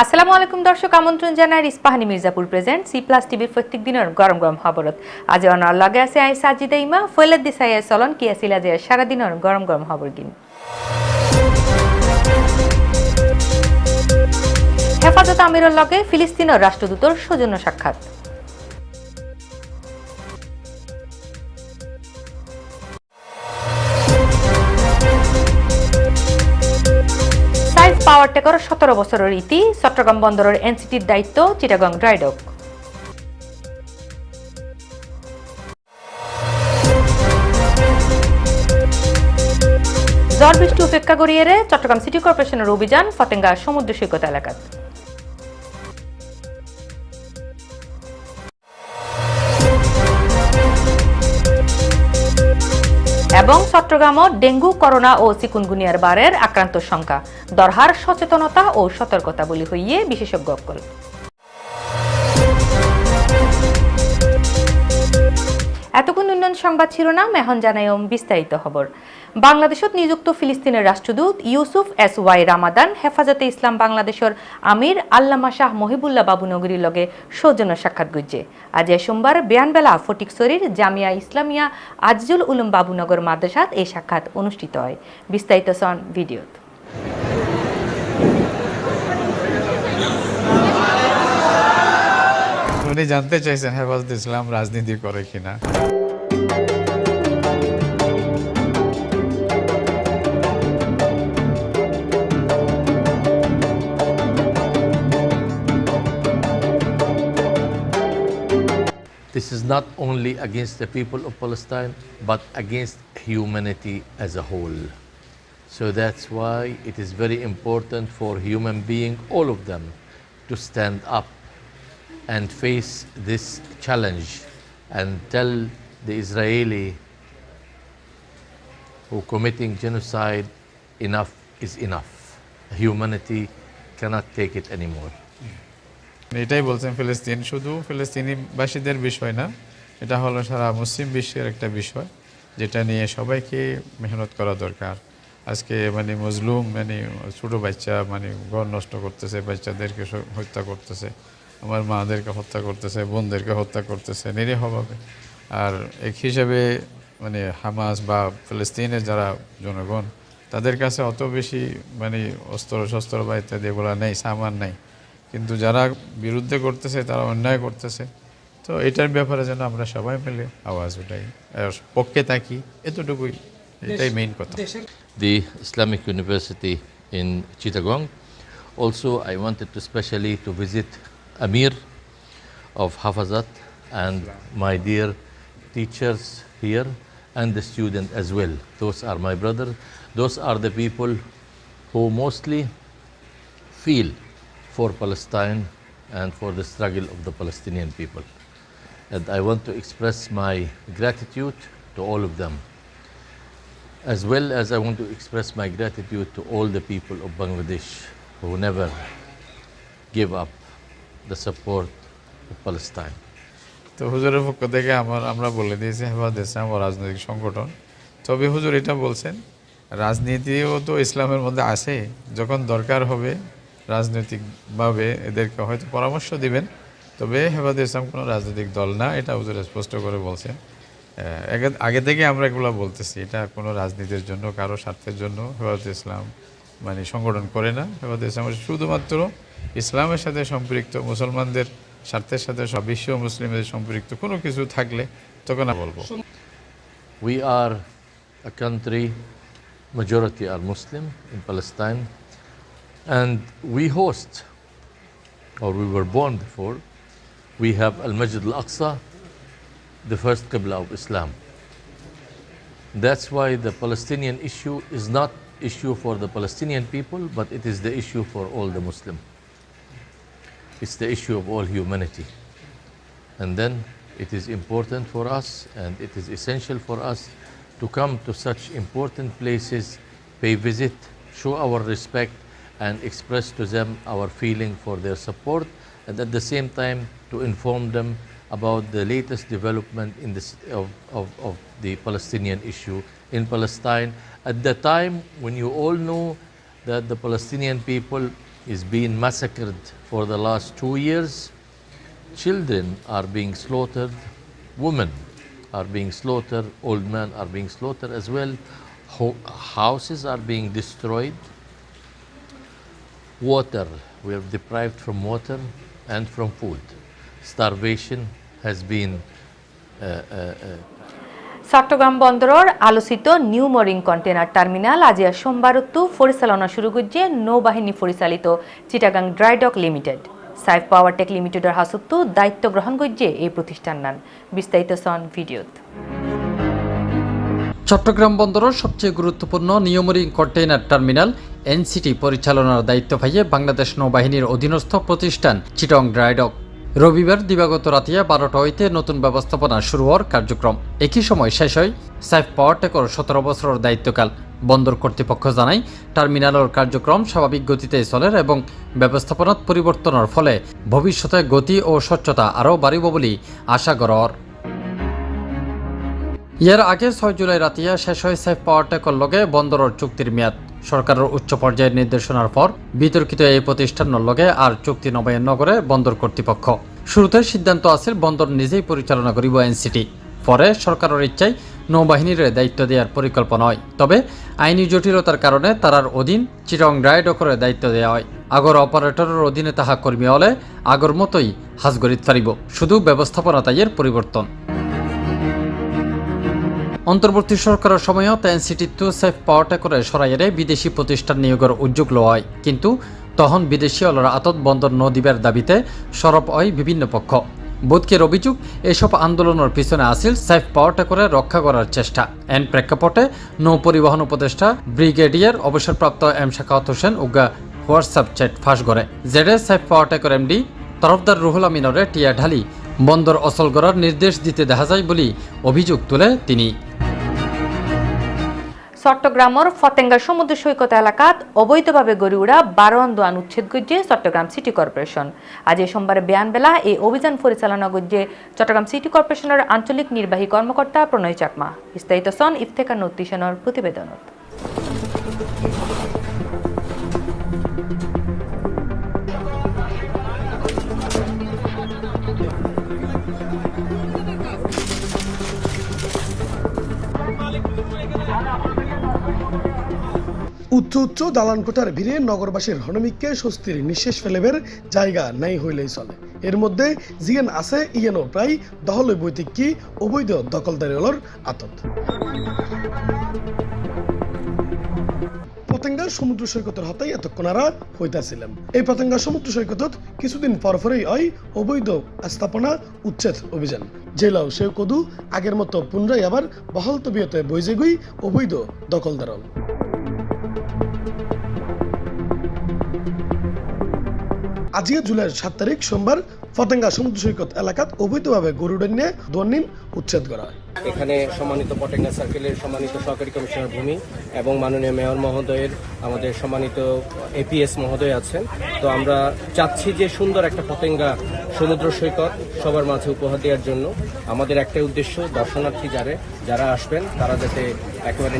আসসালামু আলাইকুম দর্শক, আমন্ত্রণ জানার Ispahani Mirzapur present C plus টিভির প্রত্যেক দিনের গরম গরম খবরত। আজ অনার লগে আছে আই সাজিদা ইমা ফৈলাদ দিসাই চলন কি আছিল আজি সারাদিনের গরম গরম খবর গিন হেফাজত আমিরের লগে ফিলিস্তিনের রাষ্ট্রদূতর সৌজন্য সাক্ষাৎ। সাইজ সতেরো বছরের ইতি চট্টগ্রাম বন্দরের এনসিটির দায়িত্ব চিটাগং ড্রাইডক ঝড় বৃষ্টি উপেক্ষা করিয়ে চট্টগ্রাম সিটি কর্পোরেশনের অভিযান ফতেঙ্গা সমুদ্র সৈকত এলাকাত এবং চট্টগ্রামও ডেঙ্গু, করোনা ও চিকুনগুনিয়ার বারের আক্রান্ত সংখ্যা। দরহার সচেতনতা ও সতর্কতা বলি হইয়ে বিশেষজ্ঞ অকল এতক্ষণ উন্নয়ন সংবাদ শিরোনাম, এখন জানাইম বিস্তারিত খবর। বাংলাদেশত নিযুক্ত ফিলিস্তিনের রাষ্ট্রদূত ইউসুফ এস ওয়াই রামাদান হেফাজতে ইসলাম বাংলাদেশের আমির আল্লামা শাহ মহিবুল্লাহ বাবুনগরীর লগে সৌজন্য সাক্ষাৎ গুজে আজ এ সোমবার বেয়ানবেলা ফটিকছড়ির জামিয়া ইসলামিয়া আজিজুল উলুম বাবুনগর মাদ্রাসাত এই সাক্ষাৎ অনুষ্ঠিত হয়। বিস্তারিত সন ভিডিওত। উনি জানতে চাইছেন হেফাজত ইসলাম রাজনীতি করে কিনা। Not only against the people of Palestine, but against humanity as a whole. So that's why it is very important for human being, all of them, to stand up and face this challenge and tell the Israeli who committing genocide, enough is enough. Humanity cannot take it anymore. এটাই বলছেন ফিলিস্তিন। শুধু ফিলিস্তিনিবাসীদের বিষয় না, এটা হলো সারা মুসলিম বিশ্বের একটা বিষয়, যেটা নিয়ে সবাইকে মেহনত করা দরকার। আজকে মানে মজলুম মানে ছোটো বাচ্চা মানে ঘর নষ্ট করতেছে, বাচ্চাদেরকে হত্যা করতেছে, আমার মাদেরকে হত্যা করতেছে, বোনদেরকে হত্যা করতেছে, নিরীহভাবে। আর এক হিসাবে মানে হামাস বা ফিলিস্তিনের যারা জনগণ, তাদের কাছে অত বেশি মানে অস্ত্র শস্ত্র বা ইত্যাদি এগুলো নেই, সামান নেই। কিন্তু যারা বিরুদ্ধে করতেছে তারা অন্যায় করতেছে। তো এটার ব্যাপারে যেন আমরা সবাই মিলে আওয়াজ উঠাই। পক্ষে থাকি এতটুকুই এটাই মেইন কথা। The Islamic university in Chittagong also I wanted to specially to visit Amir of Hefazat and my dear teachers here and the student as well those are my brother those are the people who mostly feel for Palestine and for the struggle of the Palestinian people. And I want to express my gratitude to all of them as well as I want to express my gratitude to all the people of Bangladesh who never give up the support of Palestine. তো হুজুরের পক্ষ থেকে আমার আমরা বলে দিয়েছি হেফাজত ইসলাম ও রাজনৈতিক সংগঠন তবে হুজুর এটা বলছেন রাজনীতিও তো ইসলামের মধ্যে আছে যখন দরকার হবে রাজনৈতিকভাবে এদেরকে হয়তো পরামর্শ দিবেন তবে হেফাজত ইসলাম কোনো রাজনৈতিক দল না এটা হুজুর স্পষ্ট করে বলছেন আগে- থেকে আমরা এগুলো বলতেছি এটা কোনো রাজনীতির জন্য কারও স্বার্থের জন্য হেফাজত ইসলাম মানে সংগঠন করে না। হেফাজত ইসলাম শুধুমাত্র ইসলামের সাথে সম্পৃক্ত মুসলমানদের স্বার্থের সাথে সব বিশ্ব মুসলিমদের সম্পৃক্ত কোনো কিছু থাকলে তখন বলব। We are a country, majority are Muslim in Palestine, and we host, or we were born before, we have Al Masjid Al Aqsa, the first Qibla of Islam. That's why the Palestinian issue is not issue for the Palestinian people, but it is the issue for all the Muslim. It's the issue of all humanity. And then it is important for us and it is essential for us to come to such important places, pay visit, show our respect, and express to them our feeling for their support, and at the same time to inform them about the latest development in this, of, of, of the Palestinian issue in Palestine at the time when you all know that the Palestinian people is being massacred for the last two years. Children are being slaughtered, women are being slaughtered, old men are being slaughtered as well. Ho- houses are being destroyed. Water, we are deprived from water and from food. Starvation has been uh, uh, uh, Chattogram বন্দরের আলোচিত New Mooring container terminal আজিয়া সোমবারত্তু পরিচালনা শুরু করছে নৌবাহিনী পরিচালিত Chittagong dry dock limited. Saif power tech লিমিটেডের হাসুত্তু দায়িত্ব গ্রহণ করছে এই প্রতিষ্ঠান নান বিস্তারিত সন ভিডিওত। চট্টগ্রাম বন্দরের সবচেয়ে গুরুত্বপূর্ণ নিয়মরিং কন্টেইনার টার্মিনাল এনসিটি পরিচালনার দায়িত্ব পাইয়ে বাংলাদেশ নৌবাহিনীর অধীনস্থ প্রতিষ্ঠান চিটং ড্রাইডক রবিবার দিবাগত রাতিয়া বারোটা হইতে নতুন ব্যবস্থাপনা শুরু হওয়ার কার্যক্রম। একই সময় শেষ হয় সাইফ পাওয়ার টেকর সতেরো বছরের দায়িত্বকাল। বন্দর কর্তৃপক্ষ জানায়, টার্মিনালের কার্যক্রম স্বাভাবিক গতিতে চলে এবং ব্যবস্থাপনাত পরিবর্তনের ফলে ভবিষ্যতে গতি ও স্বচ্ছতা আরও বাড়িব বলে আশা করার ইয়ার আগে ছয় জুলাই রাতিয়া শেষ হয় সাইফ পাওয়ার টেকর লগে বন্দরের চুক্তির মেয়াদ। সরকারের উচ্চ পর্যায়ের নির্দেশনার পর বিতর্কিত এই প্রতিষ্ঠানের লগে আর চুক্তি নবায়ন নগরে বন্দর কর্তৃপক্ষ। শুরুতে সিদ্ধান্ত আছিল বন্দর নিজেই পরিচালনা করিব এনসিটি। পরে সরকারের ইচ্ছায় নৌবাহিনীর দায়িত্ব দেওয়ার পরিকল্পনা হয়। তবে আইনি জটিলতার কারণে তারার অধীন চিরং ড্রাইডকরের দায়িত্ব দেওয়া হয়। আগর অপারেটরের অধীনে তাহা কর্মী হলে আগর মতোই হাজগরিত পারিব শুধু ব্যবস্থাপনা তাইয়ের পরিবর্তন। অন্তর্বর্তী সরকারের সময়ও এনসিটিত্ব সেফ পাওয়ারটা করে সরাইয়ারে বিদেশি প্রতিষ্ঠান নিয়োগের উদ্যোগ হয় কিন্তু তখন বিদেশি অলরা আতত বন্দর ন দিবার দাবিতে সরব হয় বিভিন্ন পক্ষ। বোধকের অভিযোগ, এসব আন্দোলনের পিছনে আসিল সেফ পাওয়ারটা করে রক্ষা করার চেষ্টা। এন প্রেক্ষাপটে নৌ পরিবহন উপদেষ্টা ব্রিগেডিয়ার অবসরপ্রাপ্ত এম শাকাওয়াত হোসেন উগা হোয়াটসঅ্যাপ চ্যাট ফাঁস করে। জেডে সেফ পাওয়ারটেকর এমডি তরফদার রুহুল আমিনরে টিয়া ঢালি বন্দর অচল করার নির্দেশ দিতে দেখা যায় বলে অভিযোগ তুলে তিনি। চট্টগ্রামের ফতেঙ্গা সমুদ্র সৈকত এলাকাত অবৈধভাবে গড়ে উড়া বারো আন্দোলন উচ্ছেদ করছে চট্টগ্রাম সিটি কর্পোরেশন আজ এ সোমবার বিয়ানবেলা এই অভিযান পরিচালনা করছে চট্টগ্রাম সিটি কর্পোরেশনের আঞ্চলিক নির্বাহী কর্মকর্তা প্রণয় চাকমা। বিস্তারিত সন ইফতেখার নতিশনের প্রতিবেদনত উচ্চ উচ্চ দালানকোটার ভিড়ে নগরবাসীর হনমিককে স্বস্তির নিঃশ্বাস ফেলেবের জায়গা নাই হইলেই চলে। এর মধ্যে জিএন আছে, ইয়েনও প্রায় দহলে বৈতিক কি অবৈধ দখলদারি হলর আতত। পতেঙ্গা সমুদ্র সৈকতের হতাই এতক্ষণারা হইতাছিলাম এই পতেঙ্গা সমুদ্র সৈকতত কিছুদিন পর পরেই হয় অবৈধ স্থাপনা উচ্ছেদ অভিযান। জেলাও সেও কদু আগের মতো পুনরায় আবার বহল তবিয়তে বৈজেগুই অবৈধ দখলদারল আজকে জুলাইয়ের সাত তারিখ সোমবার ফতেঙ্গা সমুদ্র সৈকত এলাকাত অবৈধভাবে গরুডেন নিয়ে দোয়ান্নিন উচ্ছেদ করা হয়। এখানে সম্মানিত পটেঙ্গা সার্কেলের সম্মানিত সহকারী কমিশনার ভূমি এবং মাননীয় মেয়র মহোদয়ের আমাদের সম্মানিত এপিএস মহোদয় আছেন। তো আমরা চাচ্ছি যে সুন্দর একটা পতেঙ্গা সমুদ্র সৈকত সবার মাঝে উপহার দেওয়ার জন্য। আমাদের একটাই উদ্দেশ্য দর্শনার্থী যারা যারা আসবেন, তারা যাতে একেবারে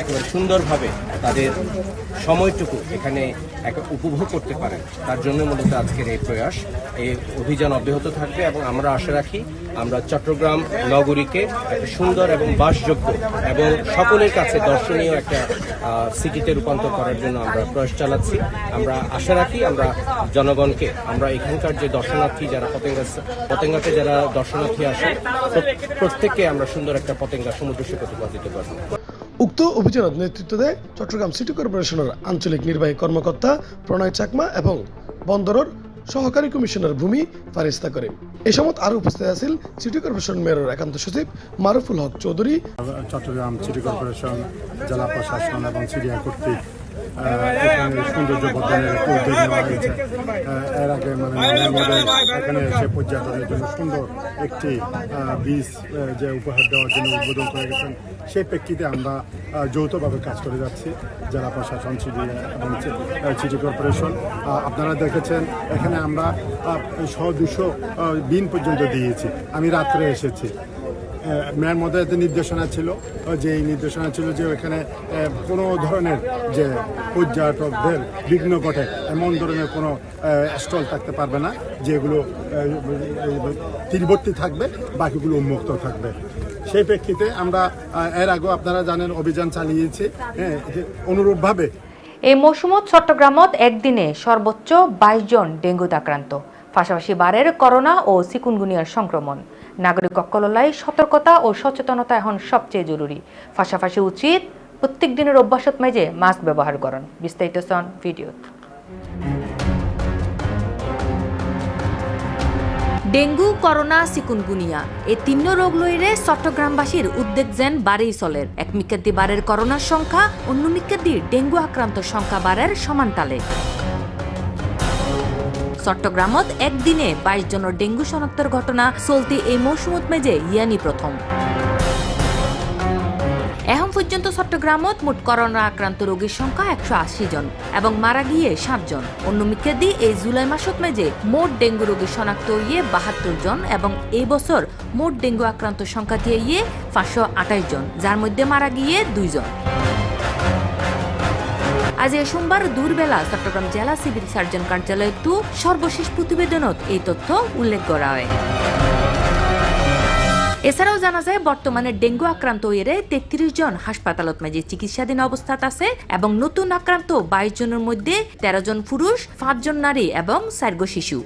একেবারে সুন্দরভাবে তাদের সময়টুকু এখানে উপভোগ করতে পারেন। তার জন্য মূলত আজকের এই প্রয়াস। এই অভিযান অব্যাহত থাকবে এবং আমরা আশা রাখি আমরা চট্টগ্রাম নগরীকে একটা সুন্দর এবং বাসযোগ্য এবং সকলের কাছে দর্শনীয় একটা সিটিতে রূপান্তর করার জন্য আমরা প্রয়াস চালাচ্ছি। আমরা আশা রাখি আমরা জনগণকে, আমরা এখানকার যে দর্শনার্থী যারা পতেঙ্গা পতেঙ্গাতে যারা দর্শনার্থী প্রত- প্রত্যেককে আমরা সুন্দর একটা পতেঙ্গা সমুদ্র সৈকত উপহার দিতে পারব। উক্ত অভিযানত নেতৃত্ব দেয় চট্টগ্রাম সিটি কর্পোরেশনের আঞ্চলিক নির্বাহী কর্মকর্তা প্রণয় চাকমা এবং বন্দরের সহকারী কমিশনার ভূমি ফারিস্তা করে এ সময় আরও উপস্থিত আছেন সিটি কর্পোরেশন মেয়রের একান্ত সচিব মারুফুল হক চৌধুরী। চট্টগ্রাম সিটি কর্পোরেশন, জেলা প্রশাসন এবং সিডিয়া কর্তৃক সৌন্দর্য বর্ধনের এর আগে মানে এখানে এসে পর্যটনের জন্য সুন্দর একটি বীজ যে উপহার দেওয়ার জন্য উদ্বোধন করে গেছেন সেই প্রেক্ষিতে আমরা যৌথভাবে কাজ করে যাচ্ছি জেলা প্রশাসন সিডি এবং সিটি কর্পোরেশন আপনারা দেখেছেন এখানে আমরা শ দুশো বিন পর্যন্ত দিয়েছি। আমি রাত্রে এসেছি। মেয়ের একটা নির্দেশনা ছিল যে এই নির্দেশনা ছিল যে আহ, কোনো ধরনের যে পর্যটকদের বিঘ্ন ঘটে এমন ধরনের কোনো স্টল থাকতে পারবে না যেগুলো তীরবর্তী থাকবে বাকিগুলো উন্মুক্ত থাকবে। সেই প্রেক্ষিতে আমরা এর আগেও আপনারা জানেন অভিযান চালিয়েছি হ্যাঁ অনুরূপভাবে এই মৌসুমত চট্টগ্রামত একদিনে সর্বোচ্চ বাইশ জন ডেঙ্গুত আক্রান্ত পাশাপাশি বারের করোনা ও সিকুনগুনিয়ার সংক্রমণ। নাগরিক অকললাই সতর্কতা ও সচেতনতা এখন সবচেয়ে জরুরি পাশাপাশি উচিত প্রত্যেক দিনের অভ্যাসত মেজে মাস্ক ব্যবহার করুন বিস্তারিত সন ভিডিও ডেঙ্গু করোনা সিকুনগুনিয়া এই তিন রোগ লইরে চট্টগ্রামবাসীর উদ্বেগ যেন বাড়েই চলের এক মিকাদ্দি বারের করোনার সংখ্যা, অন্য মিকাদ্দি ডেঙ্গু আক্রান্ত সংখ্যা বাড়ের সমান তালে চট্টগ্রামত একদিনে বাইশ জনের ডেঙ্গু শনাক্তর ঘটনা চলতি এই মৌসুমত মেজে ইয়ানি প্রথম এখন পর্যন্ত চট্টগ্রামত মোট করোনা আক্রান্ত রোগীর সংখ্যা একশো আশি জন এবং মারা গিয়ে সাতজন অন্য মিকেদি এই জুলাই মাসত মেজে মোট ডেঙ্গু রোগী শনাক্ত ইয়ে বাহাত্তর জন এবং এই বছর মোট ডেঙ্গু আক্রান্ত সংখ্যা দিয়ে ইয়ে পাঁচশো আঠাশ জন যার মধ্যে মারা গিয়ে দুইজন আজ এ সোমবার দুর্বেলা চট্টগ্রাম জেলা সিভিল সার্জন কার্যালয় টু সর্বশেষ প্রতিবেদনত এই তথ্য উল্লেখ করা হয়। এছাড়াও জানা যায়, বর্তমানে ডেঙ্গু আক্রান্ত এরে তেত্রিশ জন হাসপাতালত মাঝে চিকিৎসাধীন অবস্থাত আছে এবং নতুন আক্রান্ত বাইশ জনের মধ্যে তেরো জন পুরুষ, পাঁচজন নারী এবং চারগো শিশু।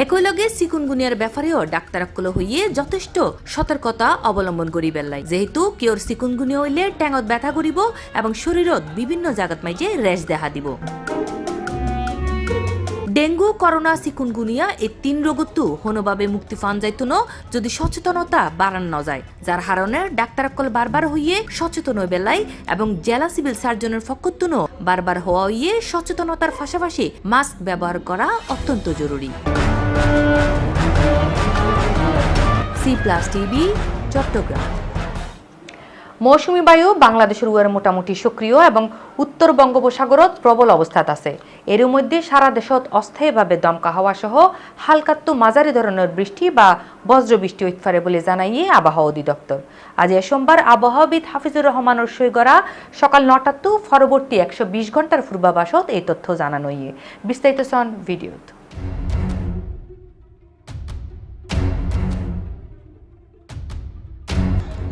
একই লগে সিকুনগুনিয়ার ব্যাপারেও ডাক্তার ডাক্তারাক্কল হইয়ে যথেষ্ট সতর্কতা অবলম্বন করি বেল্লাই যেহেতু কিওর সিকুনগুনিয়া হইলে ট্যাঙত ব্যথা করিব এবং শরীরত বিভিন্ন জায়গাত মাইজে রেশ দেখা দিব। ডেঙ্গু, করোনা সিকুনগুনিয়া এই তিন রোগতো হনভাবে মুক্তি পান যাইতো ন যদি সচেতনতা বাড়ান ন যায়। যার হারণে ডাক্তারকল বারবার হইয়ে সচেতন বেলাই এবং জেলা সিভিল সার্জনের ফকত্তুনো বারবার হওয়া হইয়ে সচেতনতার পাশাপাশি মাস্ক ব্যবহার করা অত্যন্ত জরুরি। C plus Chittagong. মৌসুমী বায়ু বাংলাদেশের উয়ার মোটামুটি সক্রিয় এবং উত্তর বঙ্গোপসাগরত প্রবল অবস্থাত আছে। এর মধ্যে সারা দেশত অস্থায়ীভাবে দমকা হাওয়া সহ হালকাত্তু মাঝারি ধরনের বৃষ্টি বা বজ্র বৃষ্টি হইতে বলে জানাইয়ে আবহাওয়া অধিদপ্তর। আজ এ সোমবার আবহাওয়াবিদ হাফিজুর রহমান রহমানের সৈগরা সকাল নটা নটাত্তু পরবর্তী একশো বিশ ঘণ্টার পূর্বাভাসত এই তথ্য জানানো ইয়ে বিস্তারিত সন ভিডিওত।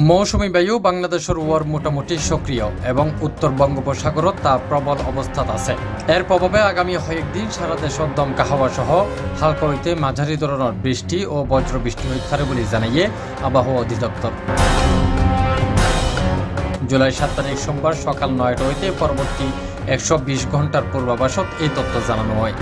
মৌসুমী বায়ু বাংলাদেশের ওয়ার মোটামুটি সক্রিয় এবং উত্তর বঙ্গোপসাগরত তা প্রবল অবস্থাত আছে। এর প্রভাবে আগামী কয়েকদিন সারা দেশত দমকা হাওয়া সহ হালকা হইতে মাঝারি ধরনের বৃষ্টি ও বজ্র বৃষ্টি হইতে পারে বলে জানিয়ে আবহাওয়া অধিদপ্তর। জুলাই সাত তারিখ সোমবার সকাল নয়টা হইতে পরবর্তী একশো বিশ ঘণ্টার পূর্বাভাসত এই তথ্য জানানো হয়।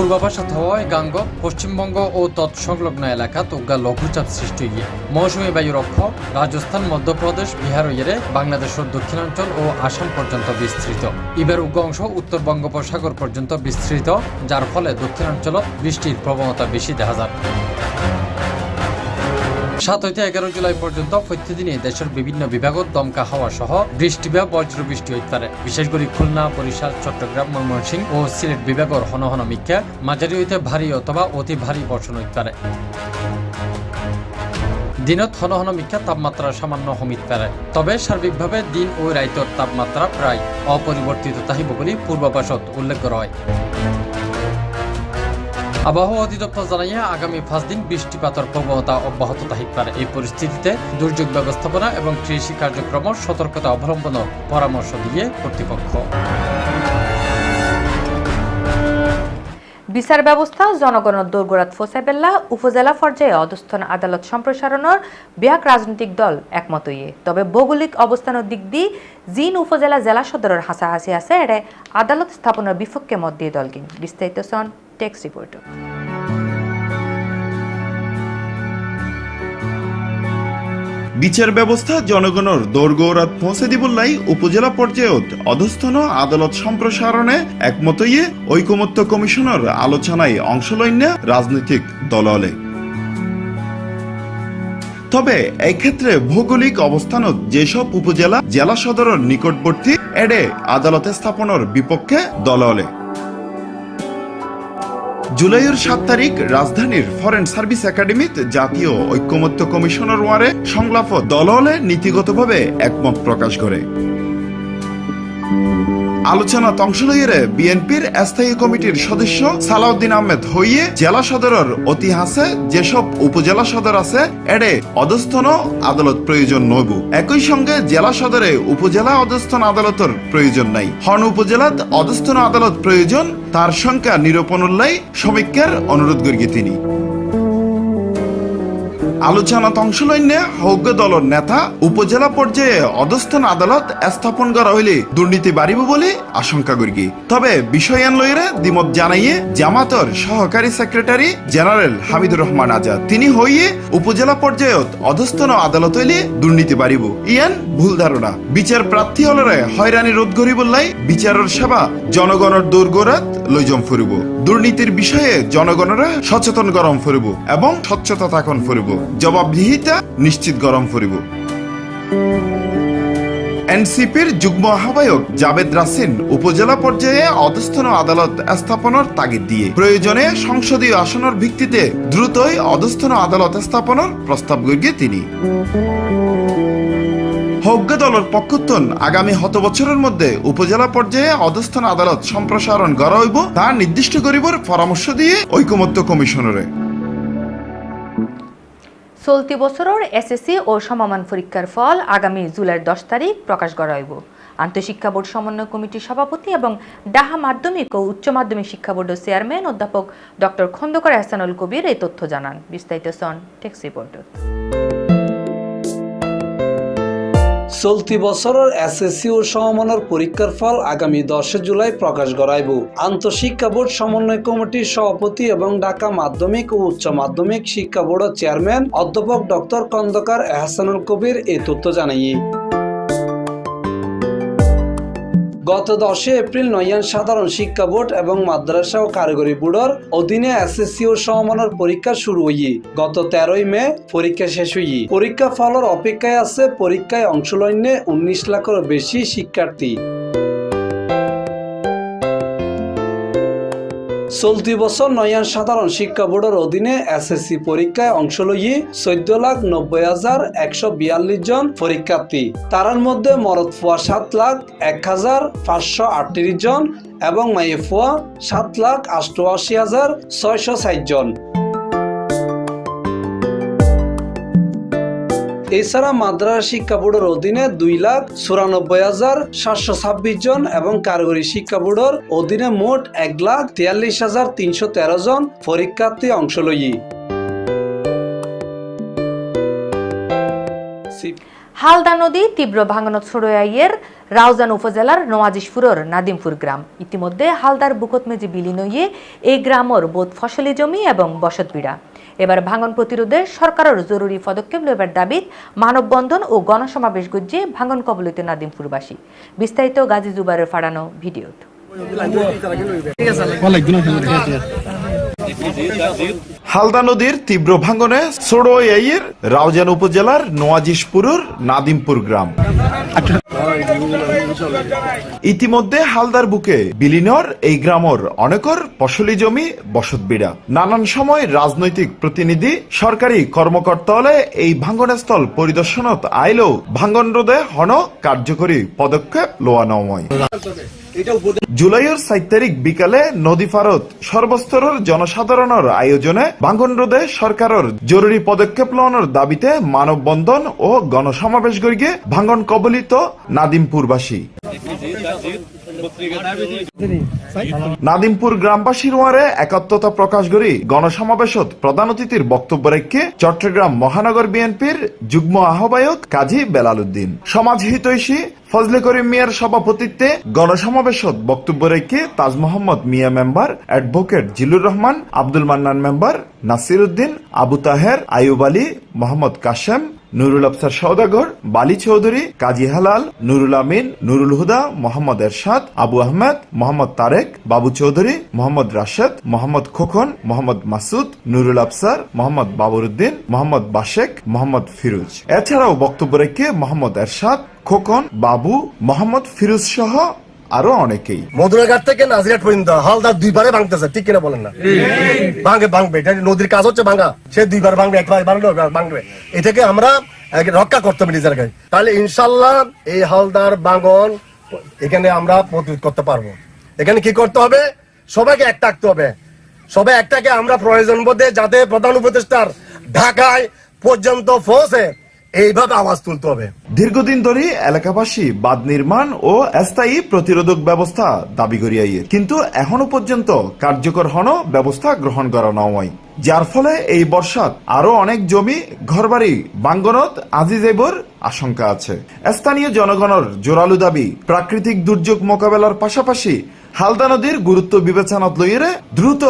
পূর্বাভাসত হওয়ায় গাঙ্গ, পশ্চিমবঙ্গ ও তৎসংলগ্ন এলাকা উগ্রা লঘুচাপ সৃষ্টি হয়ে মৌসুমী বায়ু রক্ষ রাজস্থান, মধ্যপ্রদেশ, বিহার ইয়েরে বাংলাদেশের দক্ষিণাঞ্চল ও আসাম পর্যন্ত বিস্তৃত। ইবের উগ্র অংশ উত্তর বঙ্গোপসাগর পর্যন্ত বিস্তৃত, যার ফলে দক্ষিণাঞ্চলত বৃষ্টির প্রবণতা বেশি দেখা যায়। সাত হইতে এগারো জুলাই পর্যন্ত প্রতিদিনই দেশের বিভিন্ন বিভাগত দমকা হাওয়া সহ বৃষ্টি বা বজ্র বৃষ্টি হইতে পারে। বিশেষ করে খুলনা, বরিশাল, চট্টগ্রাম, ময়মনসিংহ ও সিলেট বিভাগের হন হন মিক্ষা মাঝারি হইতে ভারী অথবা অতি ভারী বর্ষণ হইতে পারে। দিনত হন হন মিক্ষা তাপমাত্রা সামান্য হমিত পারে। তবে সার্বিকভাবে দিন ও রাইতর তাপমাত্রা প্রায় অপরিবর্তিত তাহিব বলে পূর্বাভাসত উল্লেখ করা হয়। আবহাওয়া অধিদপ্তর জানাইয়া আগামী পাঁচ দিন বৃষ্টিপাতের প্রবণতা অব্যাহত থাকিতে পারে এই পরিস্থিতিতে দুর্যোগ ব্যবস্থাপনা এবং কৃষি কার্যক্রম সতর্কতা অবলম্বনের পরামর্শ দিয়ে কর্তৃপক্ষ। বিচার ব্যবস্থা জনগণের দোরগোড়াত ফোসাইবেল্লা উপজেলা পর্যায়ে অধস্থন আদালত সম্প্রসারণের ব্যাক রাজনৈতিক দল একমত ইয়ে তবে ভৌগোলিক অবস্থানের দিক দিয়ে জিন উপজেলা জেলা সদরের হাসাহাসি আছে, এড়ে আদালত স্থাপনের বিপক্ষে মত দিয়ে দলকিন বিস্তারিত সন টেক্স রিপোর্ট বিচার ব্যবস্থা, জনগণের দোরগৌরাত পৌঁছে দিবল্লাই উপজেলা পর্যায়ত অধস্থন আদালত সম্প্রসারণে একমত ইয়ে ঐকমত্য কমিশনের আলোচনায় অংশ লইন্য রাজনৈতিক দললে। তবে এই ক্ষেত্রে ভৌগোলিক অবস্থানত যেসব উপজেলা, জেলা সদরের নিকটবর্তী, এডে আদালতে স্থাপনের বিপক্ষে দললে। জুলাইয়ের সাত তারিখ রাজধানীর ফরেন সার্ভিস একাডেমিত জাতীয় ঐক্যমত্য কমিশনের ওয়ারে সংলাপ দললে নীতিগতভাবে একমত প্রকাশ করে। আলোচনা অংশ লইয়ে বিএনপির স্থায়ী কমিটির সদস্য সালাউদ্দিন আহমেদ হইয়ে জেলা সদরের ইতিহাসে যেসব উপজেলা সদর আছে, এডে অধস্থন আদালত প্রয়োজন নইব। একই সঙ্গে জেলা সদরে উপজেলা অধস্থন আদালতের প্রয়োজন নাই। হন উপজেলাত অধস্থন আদালত প্রয়োজন, তার সংখ্যা নিরূপণ লাই সমীক্ষার অনুরোধ করি তিনি। আলোচনাত অংশ লইনে হৌজ্ঞ দলের নেতা, উপজেলা পর্যায়ে অধস্থন আদালত স্থাপন করা হইলে দুর্নীতি বাড়িব বলে আশঙ্কা করি তবে বিষয়ান লইরে দ্বিমত জানাইয়ে জামাতর সহকারী সেক্রেটারি জেনারেল হামিদুর রহমান আজাদ। তিনি হইয়ে উপজেলা পর্যায়ত অধস্থন আদালত হইলে দুর্নীতি বাড়িব। ইয়ান ভুল ধারণা। বিচার প্রার্থী হলরে হয়রানি রোধ করি বললাই বিচারের সেবা জনগণের দোরগোড়াত লইজম ফুরিব। দুর্নীতির বিষয়ে জনগণরা সচেতন গরম ফুরিব এবং স্বচ্ছতা থাকন ফুরিব। জবাবদিহিতা নিশ্চিত গরম ফুরিব। এনসিপির যুগ্ম আহ্বায়ক জাবেদ রাসিন উপজেলা পর্যায়ে অধস্থন আদালত স্থাপনের তাগিদ দিয়ে প্রয়োজনে সংসদীয় আসনের ভিত্তিতে দ্রুতই অধস্থন আদালত স্থাপনের প্রস্তাব গড়িয়ে তিনি। হজ্ঞ দলের পক্ষত্তন আগামী হত বছরের মধ্যে উপজেলা পর্যায়ে অধস্থন আদালত সম্প্রসারণ করা হইব তা নির্দিষ্ট করিবার পরামর্শ দিয়ে ঐকমত্য কমিশনারে। চলতি বছরের এসএসসি ও সমমান পরীক্ষার ফল আগামী জুলাই দশ তারিখ প্রকাশ করা হইব। আন্তঃশিক্ষা বোর্ড সমন্বয় কমিটির সভাপতি এবং ডাহা মাধ্যমিক ও উচ্চ মাধ্যমিক শিক্ষা বোর্ডের চেয়ারম্যান অধ্যাপক ডক্টর খন্দকার এহসানুল কবির এই তথ্য জানান। বিস্তারিত সন টেক্স রিপোর্টার চলতি বছরের এসএসসি ও সমমানের পরীক্ষার ফল আগামী দশে জুলাই প্রকাশ করাইব। আন্তঃশিক্ষা বোর্ড সমন্বয় কমিটির সভাপতি এবং ঢাকা মাধ্যমিক ও উচ্চ মাধ্যমিক শিক্ষা বোর্ডের চেয়ারম্যান অধ্যাপক ডক্টর কন্দকার এহসানুল কবির এই তথ্য জানাই গত দশে এপ্রিল নয়ান সাধারণ শিক্ষা বোর্ড এবং মাদ্রাসা ও কারিগরি বোর্ডের অধীনে এসএসসি ও সমমানের পরীক্ষা শুরু হইয়ে, গত তেরোই মে পরীক্ষা শেষ হইয়ে। পরীক্ষা ফলের অপেক্ষায় আছে পরীক্ষায় অংশ লইনে উনিশ লাখের বেশি শিক্ষার্থী। চলতি বছর নয়ান সাধারণ শিক্ষা বোর্ডের অধীনে এসএসসি পরীক্ষায় অংশ লইয়ে চোদ্দ লাখ নব্বই হাজার একশো বিয়াল্লিশ জন পরীক্ষার্থী তারার মধ্যে মরদ ফুয়া সাত লাখ এক হাজার পাঁচশো আটত্রিশ জন এবং মাইয়ে ফুয়া সাত লাখ অষ্টআশি হাজার ছয়শো ষাট জন। এছাড়া মাদ্রাসা শিক্ষা বোর্ডের অধীনে দুই লাখ চুরানব্বই হাজার সাতশো ছাব্বিশ জন এবং কারিগরি শিক্ষা বোর্ডের অধীনে মোট এক লাখ তিয়াল্লিশ হাজার তিনশো তেরো জন পরীক্ষার্থী অংশ লই হালদা নদী তীব্র ভাঙনত ছড়াইয়ের রাউজান উপজেলার নোয়াজিশপুরের নাদিমপুর গ্রাম। ইতিমধ্যে হালদার বুকত মেজি বিলীন হইয়ে এই গ্রামের বোধ ফসলি জমি এবং বসতবিড়া। এবার ভাঙন প্রতিরোধে সরকারের জরুরি পদক্ষেপ লইবার দাবিত মানববন্ধন ও গণসমাবেশ গুজিয়ে ভাঙন কবলিত নাদিমপুরবাসী। বিস্তারিত গাজী জুবারের ফাড়ানো ভিডিওত। হালদা নদীর তীব্র ভাঙ্গনে সোড়োয়াইয়ের রাউজান উপজেলার নোয়াজিশপুরের নাদিমপুর গ্রাম। ইতিমধ্যে হালদার বুকে বিলিনর এই গ্রামর অনেকর ফসলি জমি বসতবিড়া। নানান সময় রাজনৈতিক প্রতিনিধি সরকারি কর্মকর্তা হলে এই ভাঙ্গনস্থল পরিদর্শনত আইলেও ভাঙ্গন রোধে হন কার্যকরী পদক্ষেপ লোয়া নময় জুলাইয়ের সাত তারিখ বিকালে নদী ফারত সর্বস্তরের জনসাধারণের আয়োজনে ভাঙ্গন রোধে সরকারের জরুরি পদক্ষেপ লওয়ানোর দাবিতে মানববন্ধন ও গণসমাবেশ গড়িয়ে ভাঙ্গন কবলিত নাদিমপুরবাসী। নাদিমপুর গ্রামবাসীর ওয়ারে একাত্মতা প্রকাশ করি গণসমাবেশত প্রধান অতিথির বক্তব্য রেখে চট্টগ্রাম মহানগর বিএনপির যুগ্ম আহ্বায়ক কাজী বেলাল উদ্দিন সমাজ হিতৈষী ফজলে করিম মিয়ার সভাপতিত্বে গণসমাবেশত বক্তব্য রেখে Taj Mohammad Mia member advocate Zillur Rahman, Abdul Mannan member Nasir Uddin Abu Taher, Ayub Ali, Mohammad Kashem Nurul Afsar Saudagar Bali Chowdhury, কাজী হালাল, নুরুল আমিন, নুরুল হুদা, মোহাম্মদ এরশাদ, আবু আহমেদ, মোহাম্মদ তারেক, বাবু চৌধুরী, মোহাম্মদ রাশেদ, মোহাম্মদ খোকন, মোহাম্মদ মাসুদ, নুরুল আফসার, মোহাম্মদ বাবরুদ্দিন, মোহাম্মদ বাশেক, মোহাম্মদ ফিরোজ। এছাড়াও বক্তব্য রেখে মোহাম্মদ এরশাদ, খোকন, বাবু, মোহাম্মদ ফিরোজ সহ আরও অনেকেই। মধুরাঘাট থেকে নাজিরাট পর্যন্ত হালদার দুইবারে ভাঙতেছে ঠিক কিনা বলেন না? ভাঙে ভাঙবে। এটা নদীর কাজ হচ্ছে ভাঙা সে দুইবার ভাঙবে একবার ভাঙবে ভাঙবে। এটাকে আমরা রক্ষা করতে হবে নিজের গায়ে। তাহলে ইনশাল্লাহ এই হালদার বাঙন এখানে আমরা প্রতিরোধ করতে পারব। এখানে কি করতে হবে? সবাইকে এক থাকতে হবে। সবাই একটাকে আমরা প্রয়োজন বোধে যাতে প্রধান উপদেষ্টার ঢাকায় পর্যন্ত পৌঁছে। এইভাবে আওয়াজ তুলতে হবে। দীর্ঘদিন ধরে এলাকাবাসী বাঁধ নির্মাণ ও স্থায়ী প্রতিরোধক ব্যবস্থা দাবি করিয়াইয়ে কিন্তু এখনও পর্যন্ত কার্যকর হন ব্যবস্থা গ্রহণ করা নয়। যার ফলে এই বর্ষাত আরও অনেক জমি, ঘরবাড়ি, বাঙ্গনত আজি যাইবর আশঙ্কা আছে। স্থানীয় জনগণের জোরালো দাবি, প্রাকৃতিক দুর্যোগ মোকাবেলার পাশাপাশি হালদা নদীর গুরুত্ব বিবেচনাত লইয়ে দ্রুত,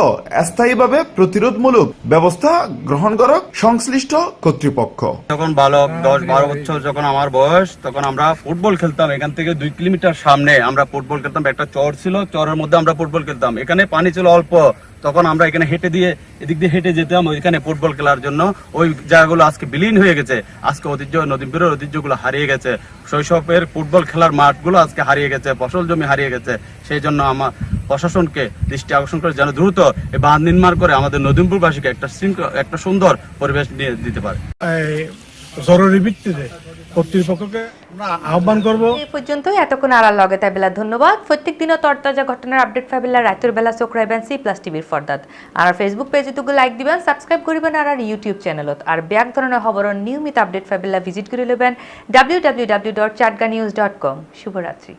স্থায়ীভাবে প্রতিরোধমূলক ব্যবস্থা গ্রহণ করক সংশ্লিষ্ট কর্তৃপক্ষ। যখন বালক দশ বারো বছর যখন আমার বয়স, তখন আমরা ফুটবল খেলতাম। এখান থেকে দুই কিলোমিটার সামনে আমরা ফুটবল খেলতাম। একটা চর ছিল, চরের মধ্যে আমরা ফুটবল খেলতাম। এখানে পানি ছিল অল্প। তখন আমরা এখানে হেঁটে দিয়ে এদিক দিয়ে হেঁটে যেতাম ওইখানে ফুটবল খেলার জন্য। ওই জায়গাগুলো আজকে বিলীন হয়ে গেছে। আজকে ঐতিহ্য নদীপুরের ঐতিহ্যগুলো হারিয়ে গেছে। শৈশবের ফুটবল খেলার মাঠগুলো আজকে হারিয়ে গেছে, ফসল জমি হারিয়ে গেছে। সেই জন্য আমার প্রশাসনকে দৃষ্টি আকর্ষণ করে যেন দ্রুত বাঁধ নির্মাণ করে আমাদের নদীমপুরবাসীকে একটা শৃঙ্খলা একটা সুন্দর পরিবেশ নিয়ে দিতে পারে। জরুরি ভিত্তিতে কর্তৃপক্ষকে আহ্বান করব। এই পর্যন্তই। এতক্ষণ আড়াল লগে তাই বেলা ধন্যবাদ। প্রত্যেক দিনও তরতাজা ঘটনার আপডেট পাবিলা রাতের বেলা চোখ রাখবেন সি প্লাস টিভির ফর্দাত আর ফেসবুক পেজে তুগু লাইক দিবেন সাবস্ক্রাইব করবেন আর ইউটিউব চ্যানেলত আর ব্যাক ধরনের খবরের নিয়মিত আপডেট পাবিলা ভিজিট করে লবেন W W W dot Chatga news dot com শুভরাত্রি।